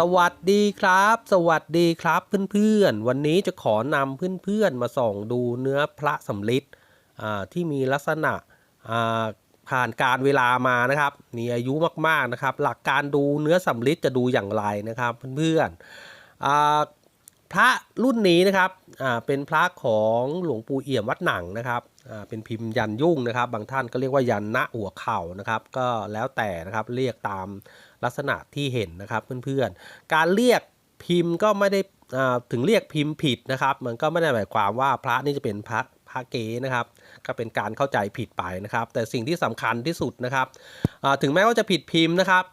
สวัสดีครับ สวัสดีครับเพื่อนๆ วันนี้จะขอนำเพื่อนๆ มาส่องดูเนื้อพระสำลิดที่มีลักษณะผ่านการเวลามานะครับ มีอายุมากๆนะครับ หลักการดูเนื้อสำลิดจะดูอย่างไรนะครับเพื่อนๆอ่า พระรุ่นนี้นะครับอ่าเป็นพระของหลวงปู่เอี่ยมวัดหนังนะครับอ่าเป็นพิมพ์ยันยุ่งนะครับ บางท่านก็เรียกว่ายันณหัวเข่านะครับ ก็แล้วแต่นะครับเรียกตามลักษณะที่เห็นนะครับเพื่อนๆ การเรียกพิมพ์ก็ไม่ได้อ่าถึงเรียกพิมพ์ผิดนะครับ มันก็ไม่ได้หมายความว่าพระนี่จะเป็นพระพระเก๋นะครับ ก็เป็นการเข้าใจผิดไปนะครับ แต่สิ่งที่สำคัญที่สุดนะครับอ่าถึงแม้ว่าจะผิดพิมพ์นะครับ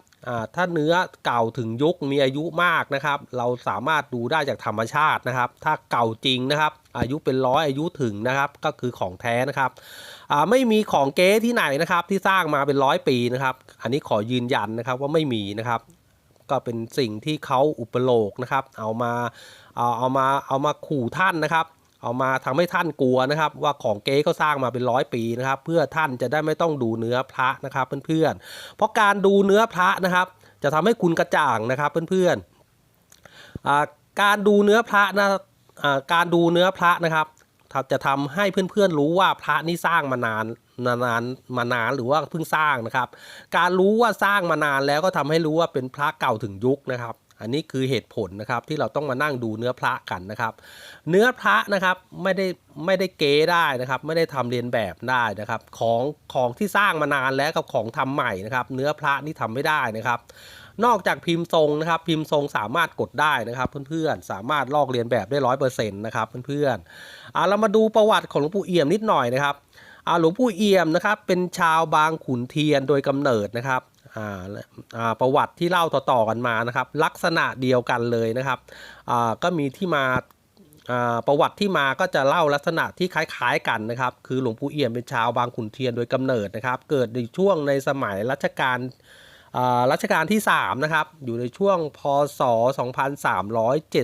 ถ้าเนื้อเก่าถึงยุคมีอายุมากนะครับ เราสามารถดูได้จากธรรมชาตินะครับ ถ้าเก่าจริงนะครับ อายุเป็นร้อยอายุถึงนะครับ ก็คือของแท้นะครับไม่มีของเก๊ที่ไหนนะครับ ที่สร้างมาเป็นร้อยปีนะครับ อันนี้ขอยืนยันนะครับว่าไม่มีนะครับ ก็เป็นสิ่งที่เขาอุปโลกนะครับ เอามาเอาเอามาเอามาขู่ท่านนะครับ เอามาทำให้ท่านกลัวนะครับ ว่าของเก๊ก็สร้างมาเป็นร้อยปีนะครับ เพื่อท่านจะได้ไม่ต้องดูเนื้อพระนะครับเพื่อนๆ เพราะการดูเนื้อพระนะครับ จะทำให้คุณกระจ่างนะครับเพื่อนๆอ่าการดูเนื้อพระนะการดูเนื้อพระนะครับจะทำให้เพื่อนๆรู้ว่าพระนี่สร้างมานานนานมานานหรือว่าเพิ่งสร้างนะครับ การรู้ว่าสร้างมานานแล้วก็ทำให้รู้ว่าเป็นพระเก่าถึงยุคนะครับ อันนี้คือเหตุผลนะครับที่เราต้องมานั่งดูเนื้อพระกันนะครับ เนื้อพระนะครับไม่ได้ไม่ได้เก๋ได้นะครับ ไม่ได้ทำเรียนแบบได้นะครับ ของของที่สร้างมานานแล้วกับของทำใหม่นะครับ เนื้อพระนี่ทำไม่ได้นะครับนอกจากพิมพ์ทรงนะครับ พิมพ์ทรงสามารถกดได้นะครับเพื่อนๆสามารถลอกเรียนแบบได้ร้อยเปอร์เซ็นต์นะครับเพื่อนๆอ่าเรามาดูประวัติของหลวงปู่เอี่ยมนิดหน่อยนะครับอ่าหลวงปู่เอี่ยมนะครับเป็นชาวบางขุนเทียนโดยกำเนิดนะครับ ประวัติที่เล่าต่อๆกันมานะครับ ลักษณะเดียวกันเลยนะครับก็มีที่มาประวัติที่มาก็จะเล่าลักษณะที่คล้ายๆกันนะครับ คือหลวงปู่เอี่ยมเป็นชาวบางขุนเทียนโดยกำเนิดนะครับ เกิดในช่วงในสมัยรัชกาลรัชกาลที่ 3 นะครับ อยู่ในช่วงพศ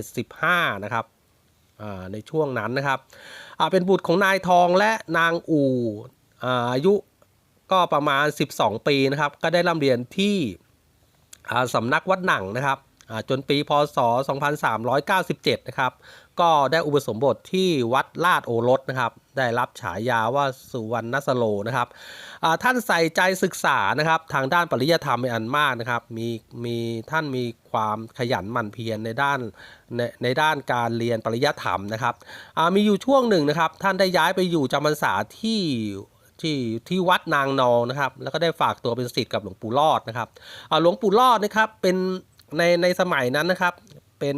2375 นะครับอ่าในช่วงนั้นนะครับเป็นบุตรของนายทองและนางอู่อายุ ก็ประมาณ 12 ปีนะครับ ก็ได้ร่ำเรียนที่สำนักวัดหนังนะครับจนปีพศ 2397 นะครับ ก็ได้อุปสมบทที่วัดลาดโอรสนะครับ ได้รับฉายาว่าสุวรรณสโลนะครับ ท่านใส่ใจศึกษานะครับ ทางด้านปริยธรรมเป็นอันมากนะครับ มีมีท่านมีความขยันหมั่นเพียรในด้านในในด้านการเรียนปริยธรรมนะครับ มีอยู่ช่วงหนึ่งนะครับ ท่านได้ย้ายไปอยู่จำพรรษาที่ ที่ที่วัดนางนองนะครับ แล้วก็ได้ฝากตัวเป็นศิษย์กับหลวงปู่รอดนะครับอ่าหลวงปู่รอดนะครับเป็นในในสมัยนั้นนะครับเป็น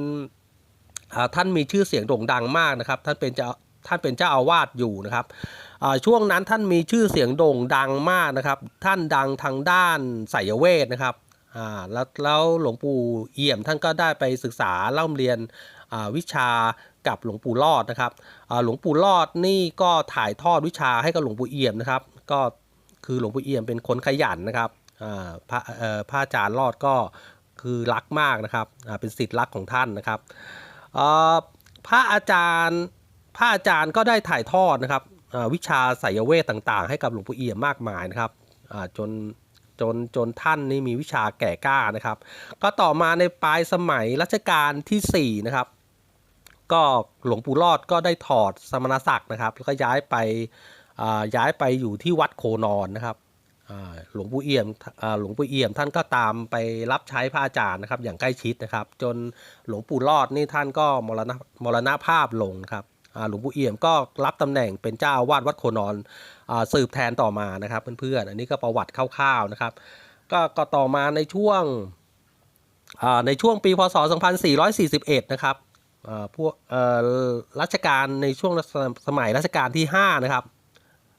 ท่านมีชื่อเสียงโด่งดังมากนะครับ ท่านเป็นเจ้าท่านเป็นเจ้าอาวาสอยู่นะครับอ่าช่วงนั้นท่านมีชื่อเสียงโด่งดังมากนะครับ ท่านดังทางด้านไสยเวทนะครับอ่าแล้วแล้วหลวงปู่เอี่ยมท่านก็ได้ไปศึกษาเล่าเรียนวิชา กับหลวงปู่รอดนะครับหลวงปู่รอดนี่ก็ถ่ายทอดวิชาให้กับหลวงปู่เอี่ยมนะครับ ก็คือหลวงปู่เอี่ยมเป็นคนขยันนะครับพระเอ่อพระอาจารย์รอดก็คือรักมากนะครับเป็นศิษย์รักของท่านนะครับพระอาจารย์พระอาจารย์ก็ได้ถ่ายทอดนะครับวิชาไสยเวทต่างๆ ให้กับหลวงปู่เอี่ยมมากมายนะครับจนจนจนท่านนี่มีวิชาแก่กล้านะครับ ก็ต่อมาในปลายสมัยรัชกาลที่4นะครับ ก็หลวงปู่รอดก็ได้ถอดสมณศักดิ์นะครับ แล้วก็ย้ายไปย้ายไปอยู่ที่วัดโคนอนนะครับหลวงปู่เอี่ยมหลวงปู่เอี่ยมท่านก็ตามไปรับใช้พระอาจารย์นะครับ อย่างใกล้ชิดนะครับ จนหลวงปู่รอดนี่ท่านก็มรณะมรณภาพลงครับหลวงปู่เอี่ยมก็รับตำแหน่งเป็นเจ้าวาสวัดโคนอนอสืบแทนต่อมานะครับเพื่อนๆอันนี้ก็ประวัติคร่าวๆนะครับ ก็ก็ต่อมาในช่วงในช่วงปีพศ 2441 นะครับอ่า พวกเอ่อรัชกาลในช่วงสมัยรัชกาลที่ 5 นะครับ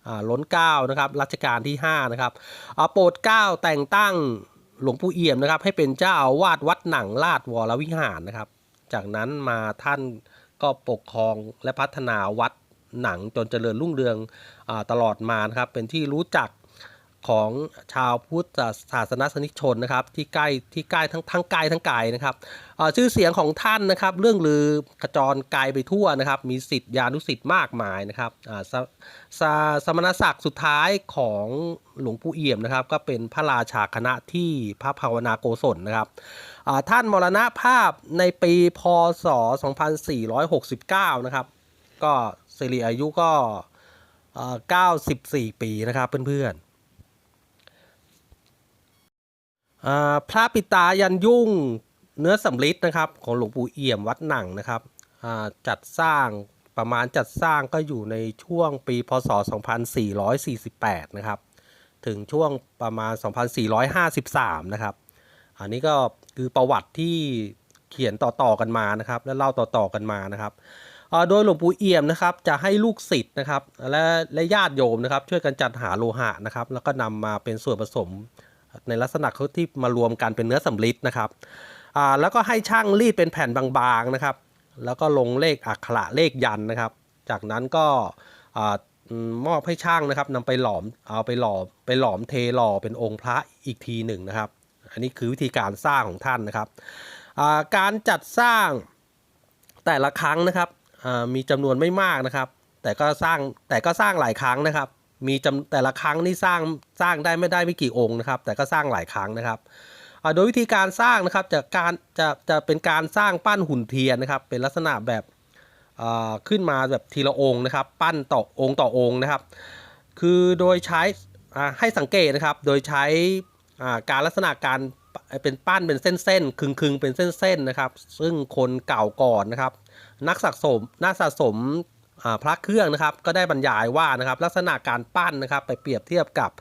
อ่าล้นเก้านะครับรัชกาลที่ 5 นะครับอ่าโปรดเก้าแต่งตั้งหลวงปู่เอี่ยมนะครับ ให้เป็นเจ้าอาวาสวัดหนังลาดวรวิหารนะครับ จากนั้นมาท่านก็ปกครองและพัฒนาวัดหนังจนเจริญรุ่งเรืองอตลอดมานะครับ เป็นที่รู้จัก ของชาวพุทธศาสนสนิชนนะครับที่ใกล้ที่ใกล้ทั้งทั้งไกลทั้งไกลนะครับชื่อเสียงของท่านนะครับ เรื่องลือกระจรไกลไปทั่วนะครับ มีสิทธิานุสิทธิ์มากมายนะครับสสสมณศักดิ์สุดท้ายของหลวงปู่เอี่ยมนะครับ ก็เป็นพระราชาคณะที่พระภาวนาโกศลนะครับท่านมรณภาพในปีพศ 2469 นะครับ ก็สิริอายุก็เอ่อ94 ปีนะครับเพื่อนๆอ่า พระปิตายันยุ่งเนื้อสำลิดนะครับ ของหลวงปู่เอี่ยมวัดหนังนะครับจัดสร้างประมาณจัดสร้างก็อยู่ในช่วงปีพศ 2448 นะครับ ถึงช่วงประมาณ 2453 นะครับ อันนี้ก็คือประวัติที่เขียนต่อๆกันมานะครับ และเล่าต่อๆกันมานะครับโดยหลวงปู่เอี่ยมนะครับจะให้ลูกศิษย์นะครับ และและญาติโยมนะครับ ช่วยกันจัดหาโลหะนะครับ แล้วก็นำมาเป็นส่วนผสม ในลักษณะเขาที่มารวมกันเป็นเนื้อสำลิดนะครับแล้วก็ให้ช่างรีดเป็นแผ่นบางๆนะครับ แล้วก็ลงเลขอักขระเลขยันนะครับ จากนั้นก็มอบให้ช่างนะครับนำไปหลอมเอาไปหล่อไปหลอมเทหล่อเป็นองค์พระอีกทีหนึ่งนะครับ อันนี้คือวิธีการสร้างของท่านนะครับการจัดสร้างแต่ละครั้งนะครับมีจำนวนไม่มากนะครับ แต่ก็สร้างแต่ก็สร้างหลายครั้งนะครับ มีจำแต่ละครั้งนี่สร้างสร้างได้ไม่ได้ไม่กี่องค์นะครับ แต่ก็สร้างหลายครั้งนะครับโดยวิธีการสร้างนะครับจะการจะจะเป็นการสร้างปั้นหุ่นเทียนนะครับ เป็นลักษณะแบบขึ้นมาแบบทีละองค์นะครับ ปั้นต่อองค์ต่อองค์นะครับ คือโดยใช้ให้สังเกตนะครับ โดยใช้การลักษณะการเป็นปั้นเป็นเส้นๆคึงๆเป็นเส้นๆนะครับ ซึ่งคนเก่าก่อนนะครับ นักสะสมนักสะสม พระเครื่องนะครับก็ได้บรรยายว่านะครับลักษณะการปั้นนะครับไปเปรียบเทียบกับ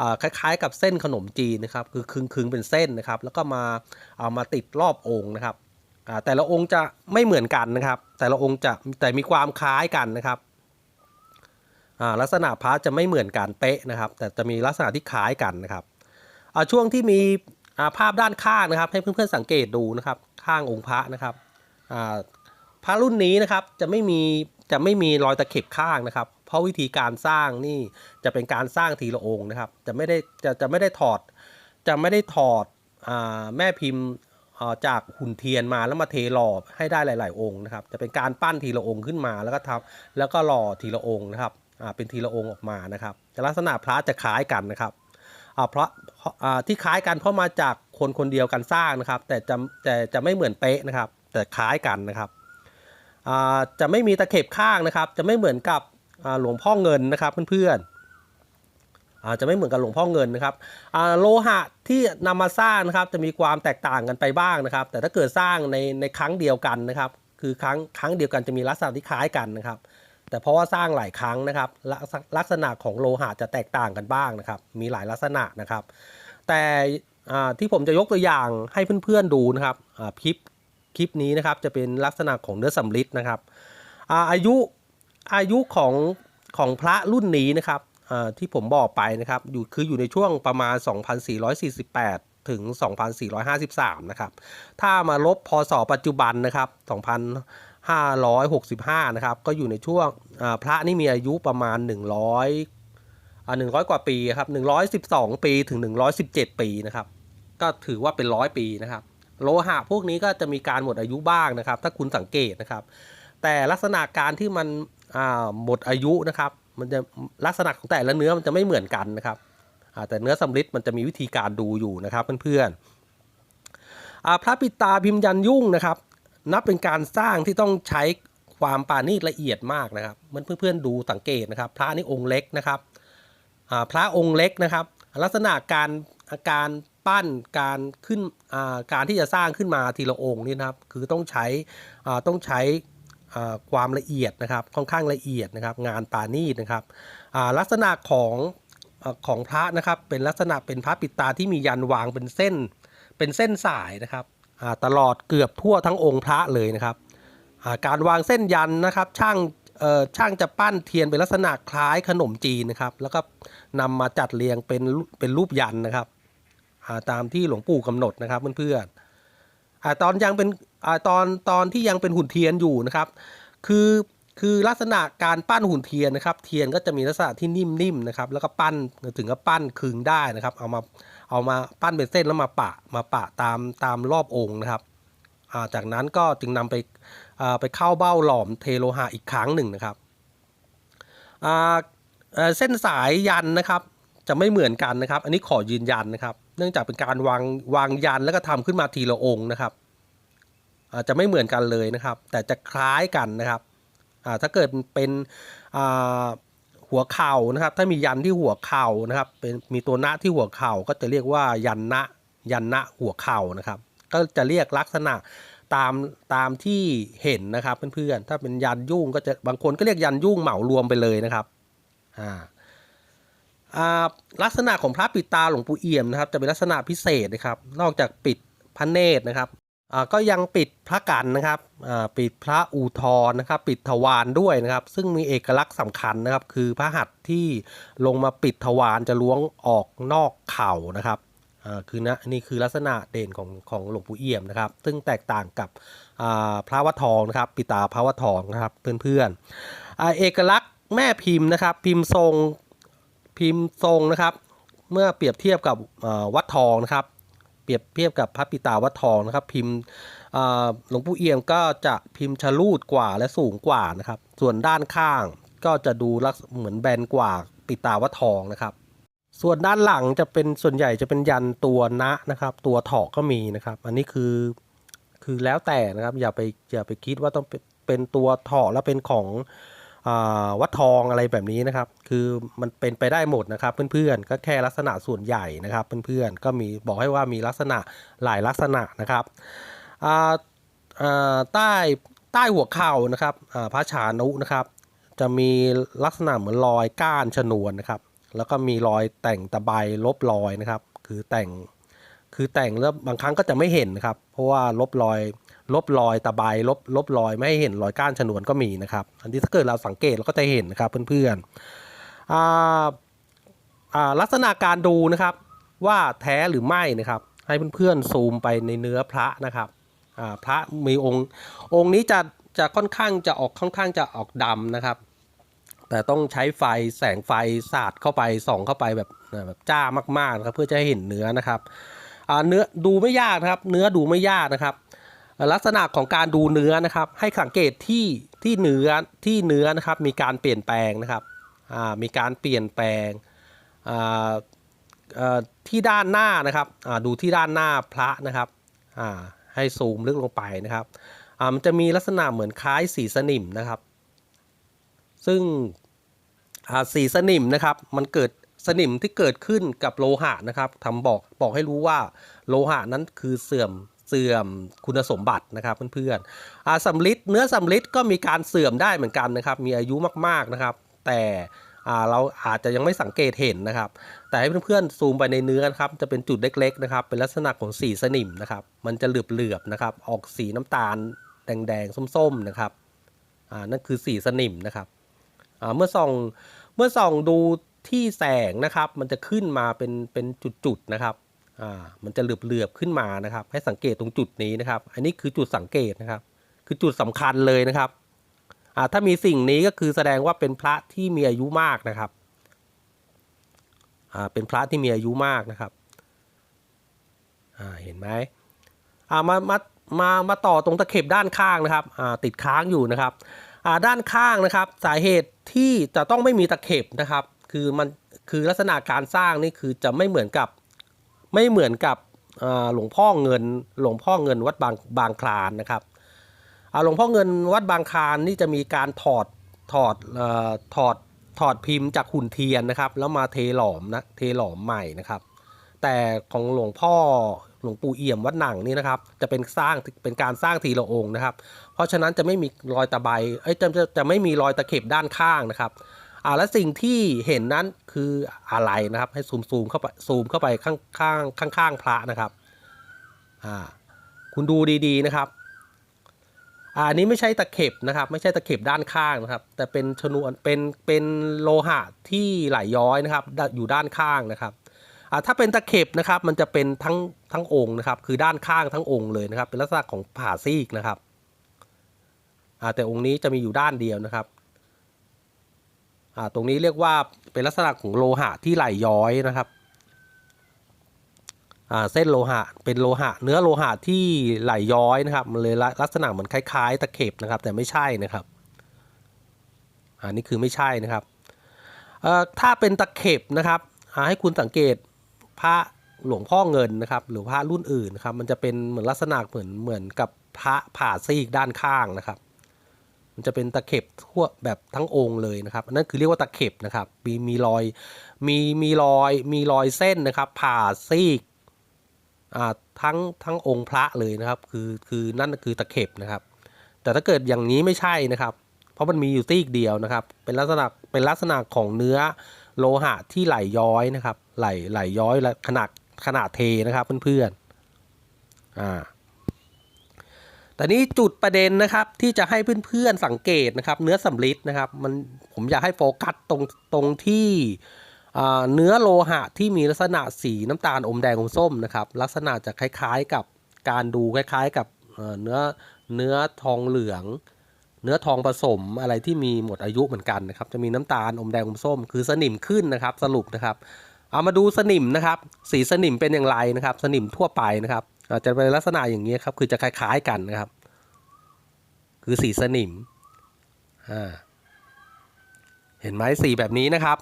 อ่าคล้ายๆ กับเส้นขนมจีนนะครับคือคึงๆเป็นเส้นนะครับแล้วก็มาเอามาติดรอบองค์นะครับแต่ละองค์จะไม่เหมือนกันนะครับ แต่ละองค์จะแต่มีความคล้ายกันนะครับลักษณะพระจะไม่เหมือนกันเป๊ะนะครับ แต่จะมีลักษณะที่คล้ายกันนะครับช่วงที่มีภาพด้านข้างนะครับ ให้เพื่อนๆสังเกตดูนะครับข้างองค์พระนะครับพระรุ่นนี้นะครับจะไม่มี จะไม่มีรอยตะเข็บข้างนะครับ เพราะวิธีการสร้างนี่จะเป็นการสร้างทีละองค์นะครับ จะไม่ได้จะจะไม่ได้ถอด จะไม่ได้ถอดอแม่พิมพ์จากหุ่นเทียนมาแล้วมาเทหล่อให้ได้หลาย ๆ องค์นะครับ จะเป็นการปั้นทีละองค์ขึ้นมาแล้วก็ทำแล้วก็หล่อทีละองค์นะครับเป็นทีละองค์ออกมานะครับลักษณะพระจะคล้ายกันนะครับเพราะที่คล้ายกันเพราะมาจากคนคนเดียวกันสร้างนะครับ แต่จะแต่จะไม่เหมือนเป๊ะนะครับ แต่คล้ายกันนะครับ จะไม่มีตะเข็บข้างนะครับ จะไม่เหมือนกับหลวงพ่อเงินนะครับเพื่อนๆจะไม่เหมือนกับหลวงพ่อเงินนะครับโลหะที่นำมาสร้างนะครับจะมีความแตกต่างกันไปบ้างนะครับ แต่ถ้าเกิดสร้างในในครั้งเดียวกันนะครับ คือครั้งครั้งเดียวกันจะมีลักษณะที่คล้ายกันนะครับ แต่เพราะว่าสร้างหลายครั้งนะครับ ลักษลักษณะของโลหะจะแตกต่างกันบ้างนะครับ มีหลายลักษณะนะครับ แต่ที่ผมจะยกตัวอย่างให้เพื่อนๆดูนะครับคลิป คลิปนี้นะครับจะเป็นลักษณะของเนื้อสำลิดนะครับอาอายุอายุของของพระรุ่นนี้นะครับที่ผมบอกไปนะครับอยู่คืออยู่ในช่วงประมาณ 2448 ถึง 2453 นะครับถ้ามาลบพศปัจจุบันนะครับ 2565 นะครับก็อยู่ในช่วงพระนี่มีอายุประมาณ 100อ่า100กว่าปีครับ112ปีถึง117ปีนะครับ ก็ถือว่าเป็นร้อยปีนะครับ โลหะพวกนี้ก็จะมีการหมดอายุบ้างนะครับ ถ้าคุณสังเกตนะครับ แต่ลักษณะการที่มันหมดอายุนะครับ มันจะลักษณะของแต่ละเนื้อมันจะไม่เหมือนกันนะครับแต่เนื้อสำลิดมันจะมีวิธีการดูอยู่นะครับเพื่อนๆพระปิตาพิมพ์ยันยุ่งนะครับ นับเป็นการสร้างที่ต้องใช้ความปราณีตละเอียดมากนะครับเพื่อนๆดูสังเกตนะครับ พระนี่องค์เล็กนะครับพระองค์เล็กนะครับ ลักษณะการการ ปั้นการขึ้นการที่จะสร้างขึ้นมาทีละองค์นี่นะครับคือต้องใช้ต้องใช้ความละเอียดนะครับค่อนข้างละเอียดนะครับ งานปานีนะครับลักษณะของอของพระนะครับเป็นลักษณะเป็นพระปิดตาที่มียันวางเป็นเส้นเป็นเส้นสายนะครับตลอดเกือบทั่วทั้งองค์พระเลยนะครับการวางเส้นยันนะครับช่างช่างจะปั้นเทียนเป็นลักษณะคล้ายขนมจีนนะครับ แล้วก็นำมาจัดเรียงเป็นเป็นรูปยันนะครับ ตามที่หลวงปู่กำหนดนะครับเพื่อนๆอ่าตอนยังเป็นอตอนตอนที่ยังเป็นหุ่นเทียนอยู่นะครับ คือคือลักษณะการปั้นหุ่นเทียนนะครับ เทียนก็จะมีลักษณะที่นิ่มๆนะครับ แล้วก็ปั้นถึงกับปั้นคึงได้นะครับ เอามาเอามาปั้นเป็นเส้นแล้วมาปะมาปะตามตามรอบองค์นะครับาจากนั้นก็จึงนำไปไปเข้าเบ้าหลอมเทโลหะอีกครั้งหนึ่งนะครับเส้นสายยันนะครับ จะไม่เหมือนกันนะครับ อันนี้ขอยืนยันนะครับ เนื่องจากเป็นการวางวางยันแล้วก็ทำขึ้นมาทีละองค์นะครับ อาจจะไม่เหมือนกันเลยนะครับ แต่จะคล้ายกันนะครับถ้าเกิดเป็นหัวเข่านะครับ ถ้ามียันที่หัวเข่านะครับ เป็นมีตัวหน้าที่หัวเข่าก็จะเรียกว่ายันนะยันนะหัวเข่านะครับ ก็จะเรียกลักษณะตามตามที่เห็นนะครับเพื่อนๆถ้าเป็นยันยุ่งก็จะบางคนก็เรียกยันยุ่งเหมารวมไปเลยนะครับอ่า ลักษณะของพระปิดตาหลวงปู่เอี่ยมนะครับ จะเป็นลักษณะพิเศษนะครับ นอกจากปิดพระเนตรนะครับก็ยังปิดพระกันนะครับปิดพระอูทรนะครับ ปิดทวารด้วยนะครับ ซึ่งมีเอกลักษณ์สำคัญนะครับ คือพระหัตถ์ที่ลงมาปิดทวารจะล้วงออกนอกเข่านะครับคือนะนี่คือลักษณะเด่นของของหลวงปู่เอี่ยมนะครับ ซึ่งแตกต่างกับพระวัดทองนะครับ ปิตาพระวัดทองนะครับเพื่อนๆเอกลักษณ์แม่พิมพ์นะครับ พิมพ์ทรง พิมพ์ทรงนะครับ เมื่อเปรียบเทียบกับวัดทองนะครับ เปรียบเทียบกับพระปิตาวัดทองนะครับ พิมพ์หลวงปู่เอี่ยมก็จะพิมพ์ชะลูดกว่าและสูงกว่านะครับ ส่วนด้านข้างก็จะดูลักษณะเหมือนแบนกว่าปิตาวัดทองนะครับ ส่วนด้านหลังจะเป็นส่วนใหญ่จะเป็นยันตัวนะนะครับ ตัวถอกก็มีนะครับ อันนี้คือคือแล้วแต่นะครับอย่าไปอย่าไปคิดว่าต้องเป็นตัวถอแล้วเป็นของ วัดทองอะไรแบบนี้นะครับ คือมันเป็นไปได้หมดนะครับ เพื่อนๆ ก็แค่ลักษณะส่วนใหญ่นะครับ เพื่อนๆ ก็มีบอกให้ว่ามีลักษณะหลายลักษณะนะครับใต้ใต้หัวเข่านะครับพระชานุนะครับ จะมีลักษณะเหมือนรอยก้านชนวนนะครับ แล้วก็มีรอยแต่งตะไบลบรอยนะครับ คือแต่งคือแต่งแล้วบางครั้งก็จะไม่เห็นนะครับ เพราะว่าลบรอย ลบรอยตะไบลบลบรอยไม่ให้เห็นรอยก้านฉนวนก็มีนะครับ อันนี้ถ้าเกิดเราสังเกตเราก็จะเห็นนะครับเพื่อนๆอ่าอ่าลักษณะการดูนะครับว่าแท้หรือไม่นะครับ ให้เพื่อนๆซูมไปในเนื้อพระนะครับอ่าพระมีองค์องค์นี้จะจะค่อนข้างจะออกค่อนข้างจะออกดำนะครับ แต่ต้องใช้ไฟแสงไฟสาดเข้าไปส่องเข้าไปแบบแบบจ้ามากๆนะครับเพื่อจะให้เห็นเนื้อนะครับอ่าเนื้อดูไม่ยากนะครับ เนื้อดูไม่ยากนะครับ ลักษณะของการดูเนื้อนะครับ ให้สังเกตที่ที่เนื้อที่เนื้อนะครับ มีการเปลี่ยนแปลงนะครับมีการเปลี่ยนแปลงที่ด้านหน้านะครับดูที่ด้านหน้าพระนะครับให้ซูมลึกลงไปนะครับมันจะมีลักษณะเหมือนคล้ายสีสนิมนะครับ ซึ่งสีสนิมนะครับ มันเกิดสนิมที่เกิดขึ้นกับโลหะนะครับทำบอกบอกให้รู้ว่าโลหะนั้นคือเสื่อม เสื่อมคุณสมบัตินะครับเพื่อนๆสำลิดเนื้อสำลิดก็มีการเสื่อมได้เหมือนกันนะครับ มีอายุมากๆนะครับ แต่เราอาจจะยังไม่สังเกตเห็นนะครับ แต่ให้เพื่อนๆซูมไปในเนื้อนะครับ จะเป็นจุดเล็กๆนะครับ เป็นลักษณะของสีสนิมนะครับ มันจะเหลือบๆนะครับ ออกสีน้ำตาลแดงๆส้มๆนะครับนั่นคือสีสนิมนะครับเมื่อส่องเมื่อส่องดูที่แสงนะครับ มันจะขึ้นมาเป็นเป็นจุดๆนะครับ อ่ามันจะเหลือบๆขึ้นมานะครับ ให้สังเกตตรงจุดนี้นะครับ อันนี้คือจุดสังเกตนะครับ คือจุดสำคัญเลยนะครับอ่าถ้ามีสิ่งนี้ก็คือแสดงว่าเป็นพระที่มีอายุมากนะครับอ่าเป็นพระที่มีอายุมากนะครับอ่าเห็นไหมอ่ามามามามาต่อตรงตะเข็บด้านข้างนะครับอ่าติดค้างอยู่นะครับอ่าด้านข้างนะครับ สาเหตุที่จะต้องไม่มีตะเข็บนะครับ คือมันคือลักษณะการสร้างนี่คือจะไม่เหมือนกับ ไม่เหมือนกับหลวงพ่อเงินหลวงพ่อเงินวัดบางบางคลานนะครับอาหลวงพ่อเงินวัดบางคลานนี่จะมีการถอดถอดอถอดถอดพิมพ์จากหุ่นเทียนนะครับ แล้วมาเทหลอมนะเทหลอมใหม่นะครับ แต่ของหลวงพ่อหลวงปู่เอี่ยมวัดหนังนี่นะครับ จะเป็นสร้างเป็นการสร้างทีละองค์นะครับ เพราะฉะนั้นจะไม่มีรอยตะไบเอ้ยจะจะจะไม่มีรอยตะเข็บด้านข้างนะครับ อ่าและสิ่งที่เห็นนั้นคืออะไรนะครับ ให้ซูมซูมเข้าไปซูมเข้าไปข้างข้างข้างข้างพระนะครับอ่าคุณดูดีๆนะครับอ่านี้ไม่ใช่ตะเข็บนะครับ ไม่ใช่ตะเข็บด้านข้างนะครับ แต่เป็นชนวนเป็นเป็นโลหะที่ไหลย้อยนะครับ อยู่ด้านข้างนะครับอ่าถ้าเป็นตะเข็บนะครับ มันจะเป็นทั้งทั้งองค์นะครับ คือด้านข้างทั้งองค์เลยนะครับ เป็นลักษณะของผ่าซีกนะครับอ่าแต่องค์นี้จะมีอยู่ด้านเดียวนะครับ ตรงนี้เรียกว่าเป็นลักษณะของโลหะที่ไหลย้อยนะครับอ่าเส้นโลหะเป็นโลหะ เนื้อโลหะที่ไหลย้อยนะครับมันเลยลักษณะเหมือนคล้ายๆ ตะเข็บนะครับ แต่ไม่ใช่นะครับอ่านี่คือไม่ใช่นะครับเอ่อถ้าเป็นตะเข็บนะครับให้คุณสังเกตพระหลวงพ่อเงินนะครับ หรือพระรุ่นอื่นนะครับ มันจะเป็นเหมือนลักษณะเหมือนเหมือนกับพระผ่าซีกด้านข้างนะครับ จะเป็นตะเข็บทั่วแบบทั้งองค์เลยนะครับอันนั่นคือเรียกว่าตะเข็บนะครับมีมีรอยมีมีรอยมีรอยเส้นนะครับ ผ่าซีกอ่าทั้งทั้งองค์พระเลยนะครับ คือคือนั่นคือตะเข็บนะครับ แต่ถ้าเกิดอย่างนี้ไม่ใช่นะครับ เพราะมันมีอยู่ซีกเดียวนะครับ เป็นลักษณะเป็นลักษณะของเนื้อโลหะที่ไหลย้อยนะครับ ไหลไหลย้อยและขนาดขนาดเทนะครับเพื่อนๆอ่า แต่นี้จุดประเด็นนะครับที่จะให้เพื่อนๆสังเกตนะครับ เนื้อสำลิดนะครับมันผมอยากให้โฟกัสตรงตรงที่เนื้อโลหะที่มีลักษณะสีน้ำตาลอมแดงอมส้มนะครับ ลักษณะจะคล้ายๆกับการดูคล้ายๆกับเอ่อเนื้อเนื้อทองเหลือง เนื้อทองผสมอะไรที่มีหมดอายุเหมือนกันนะครับ จะมีน้ำตาลอมแดงอมส้ม คือสนิมขึ้นนะครับสรุปนะครับ เอามาดูสนิมนะครับ สีสนิมเป็นอย่างไรนะครับ สนิมทั่วไปนะครับอาจจะเป็นลักษณะอย่างนี้ครับคือจะคล้ายๆกันนะครับ คือสีสนิมเห็นไหมสีแบบนี้นะครับ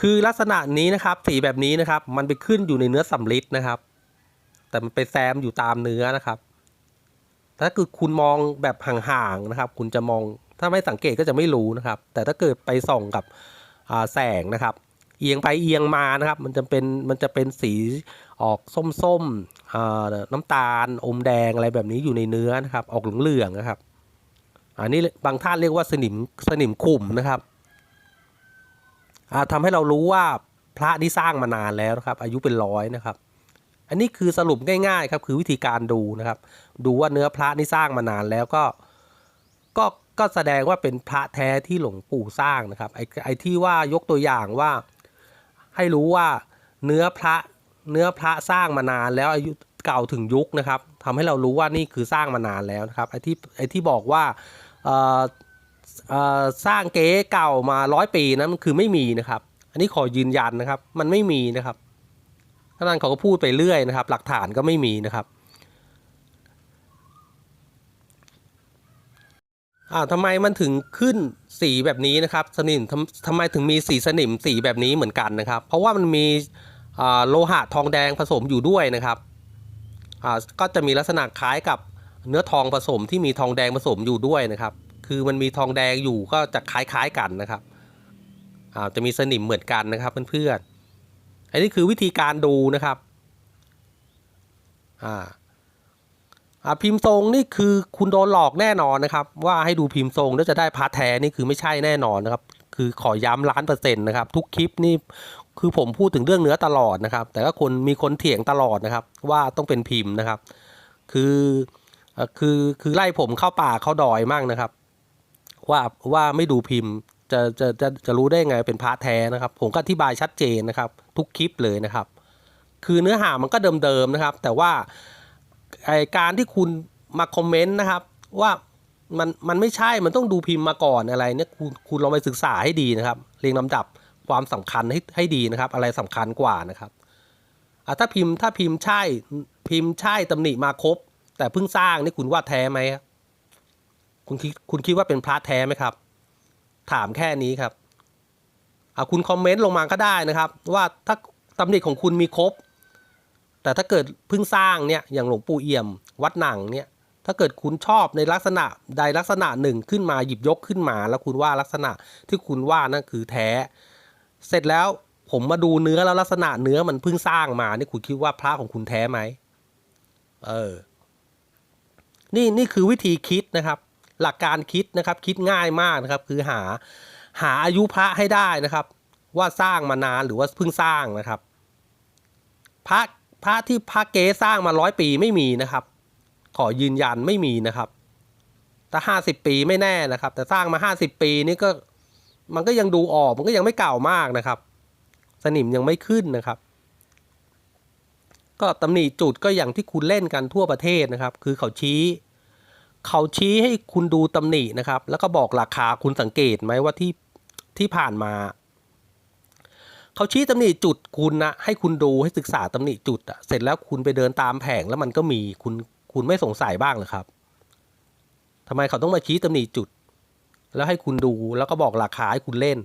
คือลักษณะนี้นะครับ สีแบบนี้นะครับ มันไปขึ้นอยู่ในเนื้อสำลิดนะครับ แต่มันไปแซมอยู่ตามเนื้อนะครับถ้าคือคุณมองแบบห่างๆนะครับ คุณจะมองถ้าไม่สังเกตก็จะไม่รู้นะครับ แต่ถ้าเกิดไปส่องกับแสงนะครับ เอียงไปเอียงมานะครับ มันจะเป็นมันจะเป็นสีออกส้มๆน้ำตาลอมแดงอะไรแบบนี้อยู่ในเนื้อนะครับ ออกเหลืองๆนะครับ อันนี้บางท่านเรียกว่าสนิมสนิมขุ่มนะครับอ่าทำให้เรารู้ว่าพระที่สร้างมานานแล้วนะครับ อายุเป็นร้อยนะครับ อันนี้คือสรุปง่ายๆครับคือวิธีการดูนะครับ ดูว่าเนื้อพระนี่สร้างมานานแล้วก็ก็ก็แสดงว่าเป็นพระแท้ที่หลวงปู่สร้างนะครับไอ้ไอ้ที่ว่ายกตัวอย่างว่า ให้รู้ว่าเนื้อพระเนื้อพระสร้างมานานแล้วอายุเก่าถึงยุคนะครับทำให้เรารู้ว่านี่คือสร้างมานานแล้วนะครับไอ้ที่ไอ้ที่บอกว่าสร้างเก๋เก่ามาร้อยปีนั้นมันคือไม่มีนะครับ อันนี้ขอยืนยันนะครับ มันไม่มีนะครับท่านั้นเขาก็พูดไปเรื่อยนะครับ หลักฐานก็ไม่มีนะครับ อ่าทำไมมันถึงขึ้นสีแบบนี้นะครับสนิมทำทำไมถึงมีสีสนิมสีแบบนี้เหมือนกันนะครับ เพราะว่ามันมีโลหะทองแดงผสมอยู่ด้วยนะครับอ่าก็จะมีลักษณะคล้ายกับเนื้อทองผสมที่มีทองแดงผสมอยู่ด้วยนะครับ คือมันมีทองแดงอยู่ก็จะคล้ายๆกันนะครับอ่าจะมีสนิมเหมือนกันนะครับเพื่อนๆอันนี้คือวิธีการดูนะครับอ่า พิมพ์ทรงนี่คือคุณโดนหลอกแน่นอนนะครับ ว่าให้ดูพิมพ์ทรงแล้วจะได้พาร์ทแท้นี่คือไม่ใช่แน่นอนนะครับ คือขอย้ำล้านเปอร์เซ็นต์นะครับ ทุกคลิปนี่คือผมพูดถึงเรื่องเนื้อตลอดนะครับ แต่ก็คนมีคนเถียงตลอดนะครับ ว่าต้องเป็นพิมพ์นะครับ คืออ่อคือคือไล่ผมเข้าป่าเข้าดอยมั่งนะครับ ว่าว่าไม่ดูพิมพ์จะจะจะจะรู้ได้ไงเป็นพระแท้นะครับ ผมก็อธิบายชัดเจนนะครับ ทุกคลิปเลยนะครับ คือเนื้อหามันก็เดิมๆนะครับ แต่ว่า การที่คุณมาคอมเมนต์นะครับ ว่ามันมันไม่ใช่มันต้องดูพิมพ์มาก่อนอะไรเนี่ยคุณคุณลองไปศึกษาให้ดีนะครับ เรียงลำดับความสำคัญให้ให้ดีนะครับ อะไรสำคัญกว่านะครับอถ้าพิมพ์ถ้าพิมพ์ใช่พิมพ์ใช่ตำหนิมาครบ แต่เพิ่งสร้างนี่คุณว่าแท้ไหมคุณคิดคุณคิดว่าเป็นพระแท้ไหมครับ ถามแค่นี้ครับอะคุณคอมเมนต์ลงมาก็ได้นะครับ ว่าถ้าตำหนิของคุณมีครบ แต่ถ้าเกิดเพิ่งสร้างเนี่ยอย่างหลวงปู่เอี่ยม วัดหนังเนี่ยถ้าเกิดคุณชอบในลักษณะใดลักษณะหนึ่งขึ้นมาหยิบยกขึ้นมา แล้วคุณว่าลักษณะที่คุณว่านั่นคือแท้ เสร็จแล้วผมมาดูเนื้อแล้วลักษณะเนื้อมันเพิ่งสร้างมานี่คุณคิดว่าพระของคุณแท้ไหมเออ นี่นี่คือวิธีคิดนะครับ หลักการคิดนะครับ คิดง่ายมากนะครับ คือหาหาอายุพระให้ได้นะครับ ว่าสร้างมานานหรือว่าเพิ่งสร้างนะครับ พระ พระที่พระเก๊สร้างมาร้อยปีไม่มีนะครับ ขอยืนยันไม่มีนะครับแต่ห้าสิบปีไม่แน่นะครับ แต่สร้างมาห้าสิบปีนี่ก็มันก็ยังดูออกมันก็ยังไม่เก่ามากนะครับ สนิมยังไม่ขึ้นนะครับ ก็ตำหนิจุดก็อย่างที่คุณเล่นกันทั่วประเทศนะครับ คือเขาชี้ เขาชี้ให้คุณดูตำหนินะครับ แล้วก็บอกราคาคุณสังเกตไหมว่าที่ที่ผ่านมา เขาชี้ตำหนิจุดคุณนะให้คุณดูให้ศึกษาตำหนิจุดอะเสร็จแล้วคุณไปเดินตามแผงแล้วมันก็มีคุณคุณไม่สงสัยบ้างเหรอครับทำไมเขาต้องมาชี้ตำหนิจุด แล้วให้คุณดูแล้วก็บอกราคาให้คุณเล่น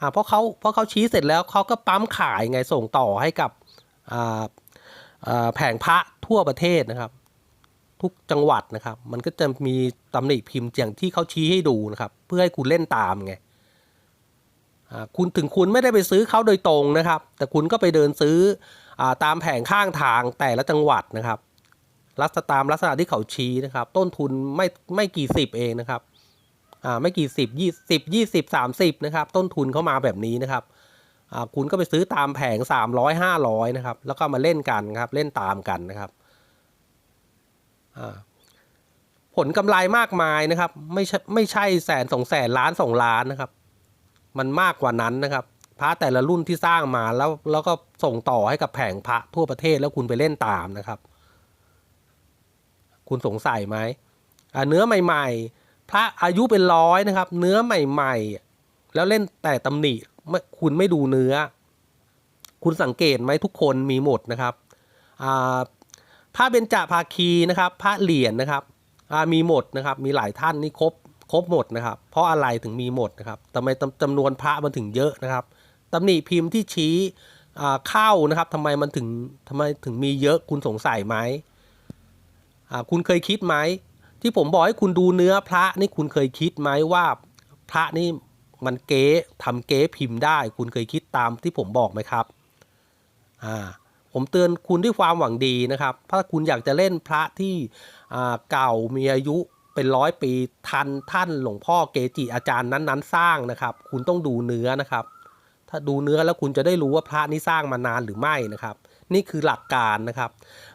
อ่าเพราะเขาเพราะเขาชี้เสร็จแล้วเขาก็ปั๊มขายไงส่งต่อให้กับอ่าแผงพระทั่วประเทศนะครับ ทุกจังหวัดนะครับ มันก็จะมีตำหนิพิมพ์อย่างที่เขาชี้ให้ดูนะครับ เพื่อให้คุณเล่นตามไง คุณถึงคุณไม่ได้ไปซื้อเขาโดยตรงนะครับ แต่คุณก็ไปเดินซื้ออตามแผงข้างทางแต่ละจังหวัดนะครับลักษณะตามลักษณะที่เขาชี้นะครับ ต้นทุนไม่ไม่กี่สิบเองนะครับอ่าไม่กี่สิบยี่สิบยี่สิบสามสิบนะครับต้นทุนเขามาแบบนี้นะครับอ่าคุณก็ไปซื้อตามแผงสามร้อยห้าร้อยนะครับ แล้วก็มาเล่นกันครับเล่นตามกันนะครับอ่าผลกำไรมากมายนะครับ ไม่ใช่ไม่ใช่แสนสองแสนล้านสองล้านนะครับ มันมากกว่านั้นนะครับ พระแต่ละรุ่นที่สร้างมาแล้วแล้วก็ส่งต่อให้กับแผงพระทั่วประเทศแล้วคุณไปเล่นตามนะครับ คุณสงสัยไหมอ่าเนื้อใหม่ ๆ พระอายุเป็นร้อยนะครับ เนื้อใหม่ ๆ แล้วเล่นแต่ตำหนิไม่คุณไม่ดูเนื้อ คุณสังเกตไหมทุกคนมีหมดนะครับอ่าพระเบญจภาคีนะครับ พระเหรียญนะครับอ่ามีหมดนะครับ มีหลายท่านนี่ครบ ครบหมดนะครับ เพราะอะไรถึงมีหมดนะครับทำไมจำนวนพระมันถึงเยอะนะครับตำหนิพิมพ์ที่ชี้เข้านะครับทำไมมันถึงทำไมถึงมีเยอะคุณสงสัยไหมคุณเคยคิดไหมที่ผมบอกให้คุณดูเนื้อพระนี่คุณเคยคิดไหมว่าพระนี่มันเก๊ทำเก๊พิมพ์ได้ คุณเคยคิดตามที่ผมบอกไหมครับอ่าผมเตือนคุณด้วยความหวังดีนะครับ ถ้าคุณอยากจะเล่นพระที่เก่ามีอายุ เป็นร้อยปีทันท่านหลวงพ่อเกจิอาจารย์นั้นๆ สร้างนะครับ คุณต้องดูเนื้อนะครับ ถ้าดูเนื้อแล้วคุณจะได้รู้ว่าพระนี้สร้างมานานหรือไม่นะครับ นี่คือหลักการนะครับ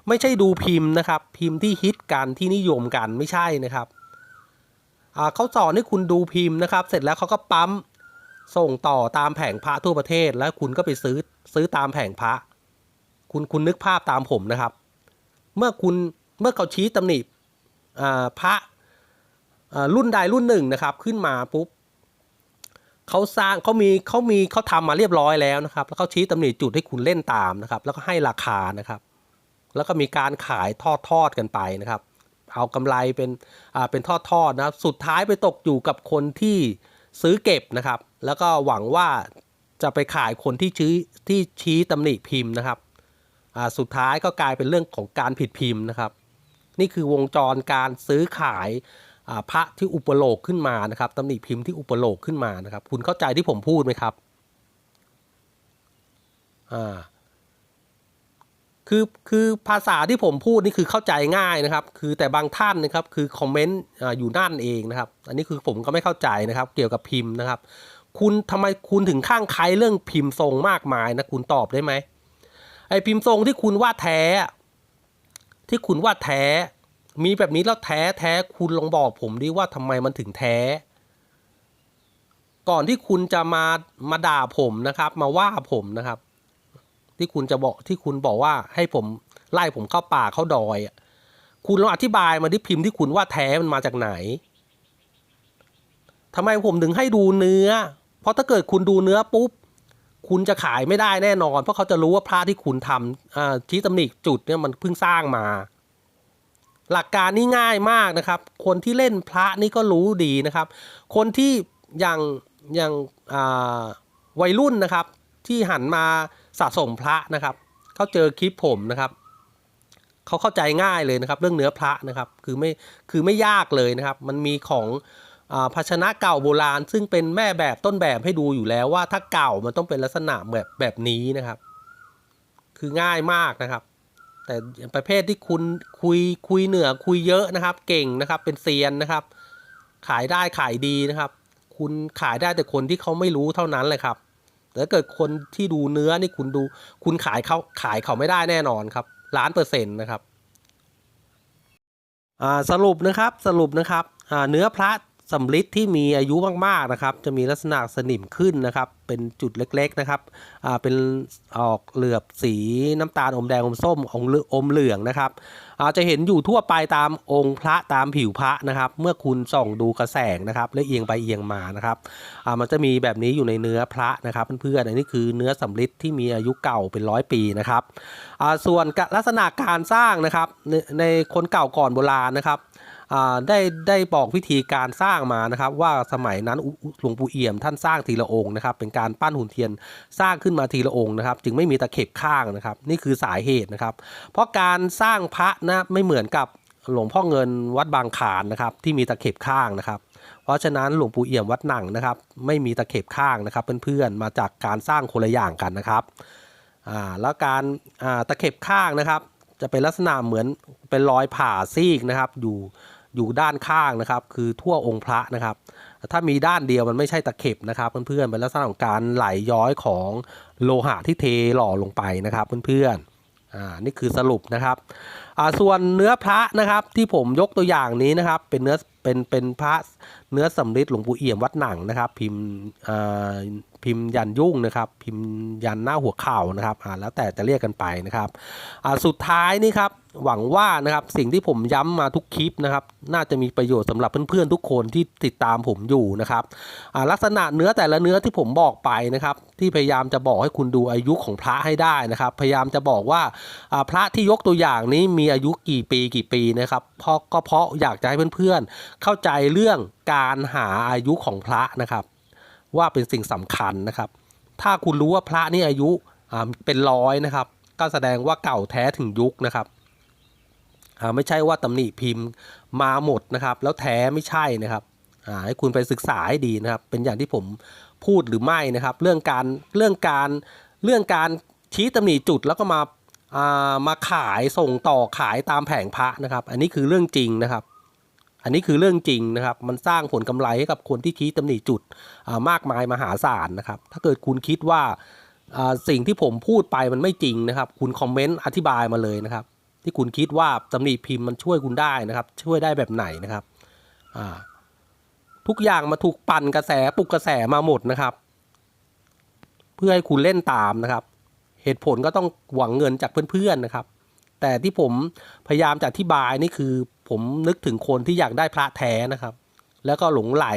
ไม่ใช่ดูพิมพ์นะครับ พิมพ์ที่ฮิตกันที่นิยมกันไม่ใช่นะครับเขาสอนให้คุณดูพิมพ์นะครับ เสร็จแล้วเขาก็ปั๊มส่งต่อตามแผงพระทั่วประเทศ แล้วคุณก็ไปซื้อซื้อตามแผงพระ คุณคุณนึกภาพตามผมนะครับ เมื่อคุณเมื่อเขาชี้ตำหนิพระ รุ่นใดรุ่นหนึ่งนะครับขึ้นมาปุ๊บเขาสร้างเขามีเขามีเขาทำมาเรียบร้อยแล้วนะครับ แล้วเขาชี้ตำหนิจุดให้คุณเล่นตามนะครับ แล้วก็ให้ราคานะครับ แล้วก็มีการขายทอดทอดกันไปนะครับ เอากำไรเป็นอ่าเป็นทอดทอดนะครับสุดท้ายไปตกอยู่กับคนที่ซื้อเก็บนะครับ แล้วก็หวังว่าจะไปขายคนที่ชี้ที่ชี้ตำหนิพิมพ์นะครับอ่าสุดท้ายก็กลายเป็นเรื่องของการผิดพิมพ์นะครับ นี่คือวงจรการซื้อขาย พระที่อุปโลกขึ้นมานะครับตำหนิพิมพ์ที่อุปโลกขึ้นมานะครับ คุณเข้าใจที่ผมพูดไหมครับอ่าคือคือภาษาที่ผมพูดนี่คือเข้าใจง่ายนะครับ คือแต่บางท่านนะครับคือคอมเมนต์อยู่นั่นเองนะครับ อันนี้คือผมก็ไม่เข้าใจนะครับ เกี่ยวกับพิมพ์นะครับ คุณทำไมคุณถึงข้างใครเรื่องพิมพ์ทรงมากมายนะคุณตอบได้ไหมไอพิมพ์ทรงที่คุณว่าแท้ ที่คุณว่าแท้ มีแบบนี้แล้วแท้แท้คุณลองบอกผมดิว่าทำไมมันถึงแท้ ก่อนที่คุณจะมามาด่าผมนะครับ มาว่าผมนะครับ ที่คุณจะบอกที่คุณบอกว่าให้ผมไล่ผมเข้าป่าเข้าดอยคุณลองอธิบายมาที่พิมพ์ที่คุณว่าแท้มันมาจากไหนทำไมผมถึงให้ดูเนื้อ เพราะถ้าเกิดคุณดูเนื้อปุ๊บคุณจะขายไม่ได้แน่นอน เพราะเขาจะรู้ว่าพระที่คุณทำชี้ตำหนิจุดเนี่ยมันเพิ่งสร้างมา หลักการนี่ง่ายมากนะครับ คนที่เล่นพระนี่ก็รู้ดีนะครับ คนที่อย่างอย่างาวัยรุ่นนะครับ ที่หันมาสะสมพระนะครับเขาเจอคลิปผมนะครับเขาเข้าใจง่ายเลยนะครับ เรื่องเนื้อพระนะครับคือไม่คือไม่ยากเลยนะครับ มันมีของภาชนะเก่าโบราณ ซึ่งเป็นแม่แบบต้นแบบให้ดูอยู่แล้วว่าถ้าเก่ามันต้องเป็นลักษณะแบบแบบนี้นะครับ คือง่ายมากนะครับ แต่ประเภทที่คุณคุยคุยเหนือคุยเยอะนะครับ เก่งนะครับเป็นเซียนนะครับ ขายได้ขายดีนะครับ คุณขายได้แต่คนที่เขาไม่รู้เท่านั้นเลยครับแต่ถ้าเกิดคนที่ดูเนื้อนี่คุณดู คุณขายเขาขายเขาไม่ได้แน่นอนครับล้านเปอร์เซ็นต์นะครับสรุปนะครับสรุปนะครับเนื้อพระ สำลิดที่มีอายุมากๆนะครับ จะมีลักษณะสนิมขึ้นนะครับ เป็นจุดเล็กๆนะครับอ่าเป็นออกเหลือบสีน้ำตาลอมแดงอมส้มอมเหลือมเหลืองนะครับอาจะเห็นอยู่ทั่วไปตามองค์พระตามผิวพระนะครับ เมื่อคุณส่องดูกระแสงนะครับและเอียงไปเอียงมานะครับอ่ามันจะมีแบบนี้อยู่ในเนื้อพระนะครับเพื่อนๆอันนี้คือเนื้อสำลิดที่มีอายุเก่าเป็นร้อยปีนะครับอ่าส่วนลักษณะการสร้างนะครับในในคนเก่าก่อนโบราณนะครับ ได้ได้บอกวิธีการสร้างมานะครับ ว่าสมัยนั้นหลวงปู่เอี่ยมท่านสร้างทีละองค์นะครับ เป็นการปั้นหุ่นเทียนสร้างขึ้นมาทีละองค์นะครับ จึงไม่มีตะเข็บข้างนะครับ นี่คือสาเหตุนะครับ เพราะการสร้างพระนะไม่เหมือนกับหลวงพ่อเงินวัดบางขานนะครับที่มีตะเข็บข้างนะครับ เพราะฉะนั้นหลวงปู่เอี่ยมวัดหนังนะครับ ไม่มีตะเข็บข้างนะครับเพื่อนๆมาจากการสร้างคนละอย่างกันนะครับอ่าแล้วการอ่าตะเข็บข้างนะครับ จะเป็นลักษณะเหมือนเป็นรอยผ่าซีกนะครับ อยู่ อยู่ด้านข้างนะครับ คือทั่วองค์พระนะครับ ถ้ามีด้านเดียวมันไม่ใช่ตะเข็บนะครับ เพื่อนๆเป็นลักษณะของการไหลย้อยของโลหะที่เทหล่อลงไปนะครับ เพื่อนๆอ่านี่คือสรุปนะครับอ่าส่วนเนื้อพระนะครับที่ผมยกตัวอย่างนี้นะครับ เป็นเนื้อเป็นเป็นพระเนื้อสำริดหลวงปู่เอี่ยมวัดหนังนะครับ พิมพ์อ่าพิมพ์ยันยุ่งนะครับ พิมพ์ยันหน้าหัวเข่านะครับอ่าแล้วแต่จะเรียกกันไปนะครับอ่าสุดท้ายนี่ครับ หวังว่านะครับสิ่งที่ผมย้ำมาทุกคลิปนะครับ น่าจะมีประโยชน์สำหรับเพื่อนๆทุกคนที่ติดตามผมอยู่นะครับลักษณะเนื้อแต่ละเนื้อที่ผมบอกไปนะครับ ที่พยายามจะบอกให้คุณดูอายุของพระให้ได้นะครับ พยายามจะบอกว่าพระที่ยกตัวอย่างนี้มีอายุกี่ปีกี่ปีนะครับเพราะก็เพราะอยากจะให้เพื่อนๆ เข้าใจเรื่องการหาอายุของพระนะครับ ว่าเป็นสิ่งสำคัญนะครับ ถ้าคุณรู้ว่าพระนี่อายุเป็นร้อยนะครับ ก็แสดงว่าเก่าแท้ถึงยุคนะครับ ไม่ใช่ว่าตำหนิพิมพ์มาหมดนะครับ แล้วแท้ไม่ใช่นะครับให้คุณไปศึกษาให้ดีนะครับ เป็นอย่างที่ผมพูดหรือไม่นะครับ เรื่องการเรื่องการเรื่องการชี้ตำหนิจุดแล้วก็มาามาขายส่งต่อขายตามแผงพระนะครับ อันนี้คือเรื่องจริงนะครับ อันนี้คือเรื่องจริงนะครับ มันสร้างผลกำไรให้กับคนที่ชี้ตำหนิจุดามากมายมหาศาลนะครับ ถ้าเกิดคุณคิดว่าอ่าสิ่งที่ผมพูดไปมันไม่จริงนะครับ คุณคอมเมนต์อธิบายมาเลยนะครับ ที่คุณคิดว่าตำหนิพิมพ์มันช่วยคุณได้นะครับ ช่วยได้แบบไหนนะครับอ่าทุกอย่างมาถูกปั่นกระแสปลุกกระแสมาหมดนะครับ เพื่อให้คุณเล่นตามนะครับ เหตุผลก็ต้องหวังเงินจากเพื่อนๆนะครับ แต่ที่ผมพยายามจะอธิบายนี่คือผมนึกถึงคนที่อยากได้พระแท้นะครับ แล้วก็หลงไหล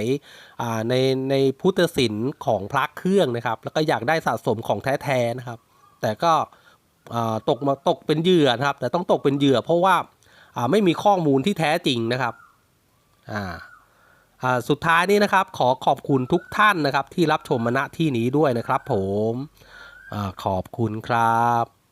ในในพุทธศิลป์ของพระเครื่องนะครับ แล้วก็อยากได้สะสมของแท้ๆนะครับ แต่ก็ ตกมาตกเป็นเหยื่อนะครับ แต่ต้องตกเป็นเหยื่อ เพราะว่าไม่มีข้อมูลที่แท้จริงนะครับสุดท้ายนี้นะครับขอขอบคุณทุกท่านนะครับที่รับชมมณที่นี้ด้วยนะครับ ผมอขอบคุณครับ